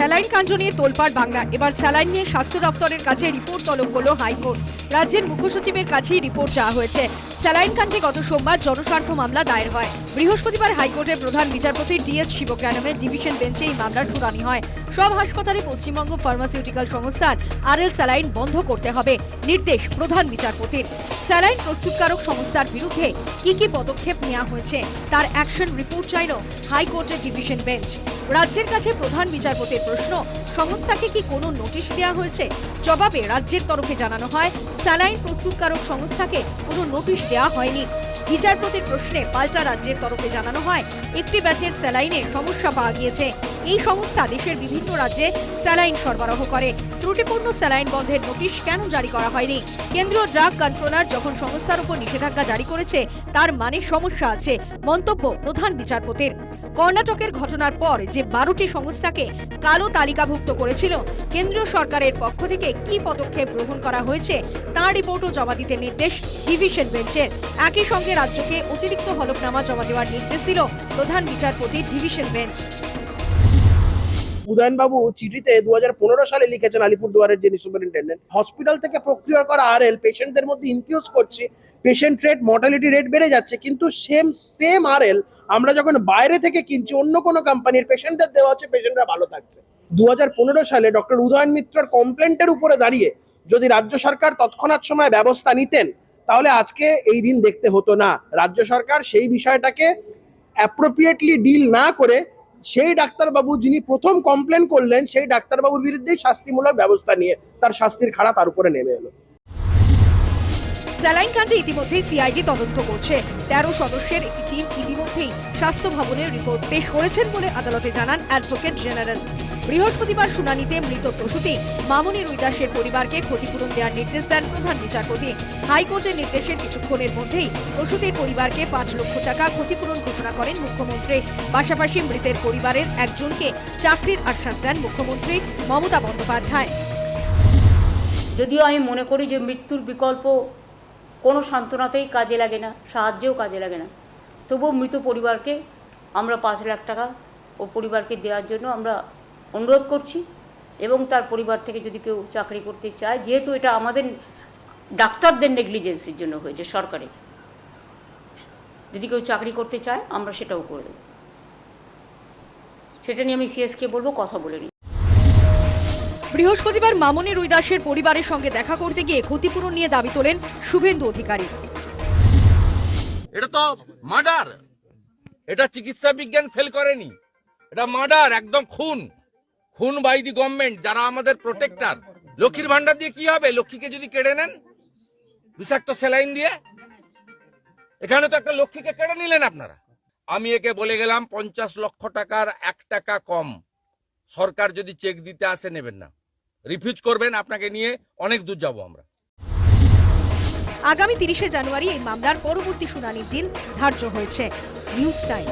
Saline কাণ্ড নিয়ে তোলপাড় বাংলা। এবার স্যালাইন নিয়ে স্বাস্থ্য দপ্তরের কাছে রিপোর্ট তলব করল হাইকোর্ট। রাজ্যের মুখ্য সচিবের কাছেই রিপোর্ট চাওয়া হয়েছে। স্যালাইন কাণ্ডে গত সোমবার জনস্বার্থ মামলা দায়ের হয়। বৃহস্পতিবার হাইকোর্টের প্রধান বিচারপতি ডিএস শিবজ্ঞানমের ডিভিশন বেঞ্চে এই মামলার শুনানি হয়। সব হাসপাতালে পশ্চিমবঙ্গ ফার্মাসিউটিক্যাল সংস্থার আরএল স্যালাইন বন্ধ করতে হবে, নির্দেশ প্রধান বিচারপতির। স্যালাইন প্রস্তুতকারক সংস্থার বিরুদ্ধে কি কি পদক্ষেপ নেওয়া হয়েছে, তার অ্যাকশন রিপোর্ট চাইল হাইকোর্টের ডিভিশন বেঞ্চ। রাজ্যের কাছে প্রধান বিচারপতির প্রশ্ন, সংস্থাকে কি কোনো নোটিশ দেওয়া হয়েছে? জবাবে রাজ্যের তরফে জানানো হয়, স্যালাইন প্রস্তুতকারক সংস্থাকে কোনো নোটিশ দেওয়া হয়নি। বিচারপতির প্রশ্নে পাল্টা রাজ্যের তরফে জানানো হয়, একটি ব্যাচের স্যালাইনে সমস্যা পাওয়া গিয়েছে। এই সংস্থা দেশের বিভিন্ন রাজ্যে স্যালাইন সরবরাহ করে। ত্রুটিপূর্ণ স্যালাইন বন্ধের নোটিশ কেন জারি করা হয়নি? কেন্দ্রীয় ড্রাগ কন্ট্রোলার যখন সংস্থার উপর নিষেধাজ্ঞা জারি করেছে, তার মানে সমস্যা আছে, মন্তব্য প্রধান বিচারপতির। কর্ণাটকের ঘটনার পর যে বারোটি সংস্থাকে কালো তালিকাভুক্ত করেছিল, কেন্দ্রীয় সরকারের পক্ষ থেকে কি পদক্ষেপ গ্রহণ করা হয়েছে, তার রিপোর্টও জমা দিতে নির্দেশ ডিভিশন বেঞ্চের। একই সঙ্গে রাজ্যকে অতিরিক্ত হলফনামা জমা দেওয়ার নির্দেশ দিল প্রধান বিচারপতি ডিভিশন বেঞ্চ। উদয়নবাবু চিঠিতে দু হাজার পনেরো সালে লিখেছেন আলিপুরদুয়ারের যিনি সুপারিনটেন্ডেন্ট, হসপিটাল থেকে প্রক্রিয়া করা আর এল পেশেন্টদের মধ্যে ইনফিউজ করছে পেশেন্ট রেট মর্টালিটি রেট বেড়ে যাচ্ছে, কিন্তু সেম সেম আর এল আমরা যখন বাইরে থেকে কিনছি, অন্য কোনো কোম্পানির পেশেন্টদের দেওয়া হচ্ছে পেশেন্টরা ভালো থাকছে। দু হাজার পনেরো সালে ডক্টর উদয়ন মিত্রর কমপ্লেন্টের উপরে দাঁড়িয়ে যদি রাজ্য সরকার তৎক্ষণাৎ সময় ব্যবস্থা নিতেন, তাহলে আজকে এই দিন দেখতে হতো না। রাজ্য সরকার সেই বিষয়টাকে অ্যাপ্রোপ্রিয়েটলি ডিল না করে সেই ডাক্তারবাবু যিনি প্রথম কমপ্লেন করলেন, সেই ডাক্তারবাবুর বিরুদ্ধেই শাস্তিমূলক ব্যবস্থা নিয়ে তার শাস্তির খাড়া তার উপরে নেমে এলো। স্যালাইন কাণ্ডে ইতিমধ্যেই সিআইডি তদন্ত করছে। তেরো সদস্যের একটি টিম ইতিমধ্যেই স্বাস্থ্য ভবনের রিপোর্ট পেশ করেছেন বলে আদালতে জানান অ্যাডভোকেট জেনারেল বৃহস্পতিবার শুনানিতে মৃত প্রসূতি মামনি রুইদাসের পরিবারকে ক্ষতিপূরণ দেওয়ার নির্দেশ দেন প্রধান বিচারপতি। হাইকোর্টের নির্দেশের কিছুক্ষণের মধ্যেই প্রসূতির পরিবারকে পাঁচ লক্ষ টাকা ক্ষতিপূরণ ঘোষণা করেন মুখ্যমন্ত্রী। পাশাপাশি মৃতের পরিবারের একজনকে চাকরির আশ্বাস দেন মুখ্যমন্ত্রী মমতা বন্দ্যোপাধ্যায়। যদিও আমি মনে করি যে মৃত্যুর বিকল্প কোনো সান্ত্বনাতেই কাজে লাগে না, সাহায্যেও কাজে লাগে না। তবুও মৃত পরিবারকে আমরা পাঁচ লাখ টাকা ও পরিবারকে দেওয়ার জন্য আমরা অনুরোধ করছি এবং তার পরিবার থেকে যদি কেউ চাকরি করতে চায় যেহেতু এটা আমাদের ডাক্তারদের নেগলিজেন্সির জন্য হয়েছে সরকারের যদি কেউ চাকরি করতে চায় আমরা সেটাও করে দেবো। সেটা নিয়ে আমি সিএসকে বলব কথা বলে নিই। বৃহস্পতিবার মামনি রুইদাসের পরিবারের সঙ্গে দেখা করতে গিয়ে ক্ষতিপূরণ নিয়ে দাবি তোলেন শুভেন্দু অধিকারী। এটা তো মার্ডার! এটা চিকিৎসা বিজ্ঞান ফেল করেনি। এটা মার্ডার একদম খুন। খুন বাই দি গভর্নমেন্ট, যারা আমাদের প্রোটেক্টার লক্ষ্মীর ভান্ডার দিয়ে কি হবে? লক্ষ্মীকে যদি কেড়ে নেন, বিষাক্ত স্যালাইন দিয়ে? এখানে তো একটা লক্ষ্মীকে কেড়ে নিলেন আপনারা। আমি একে বলে গেলাম, পঞ্চাশ লক্ষ টাকার এক টাকা কম। সরকার যদি চেক দিতে আসে, নেবেন না। রিফিউজ করবেন, আপনাকে নিয়ে অনেক দূর যাব আমরা। আগামী তিরিশে জানুয়ারি এই মামলার পরবর্তী শুনানির দিন ধার্য হয়েছে। News time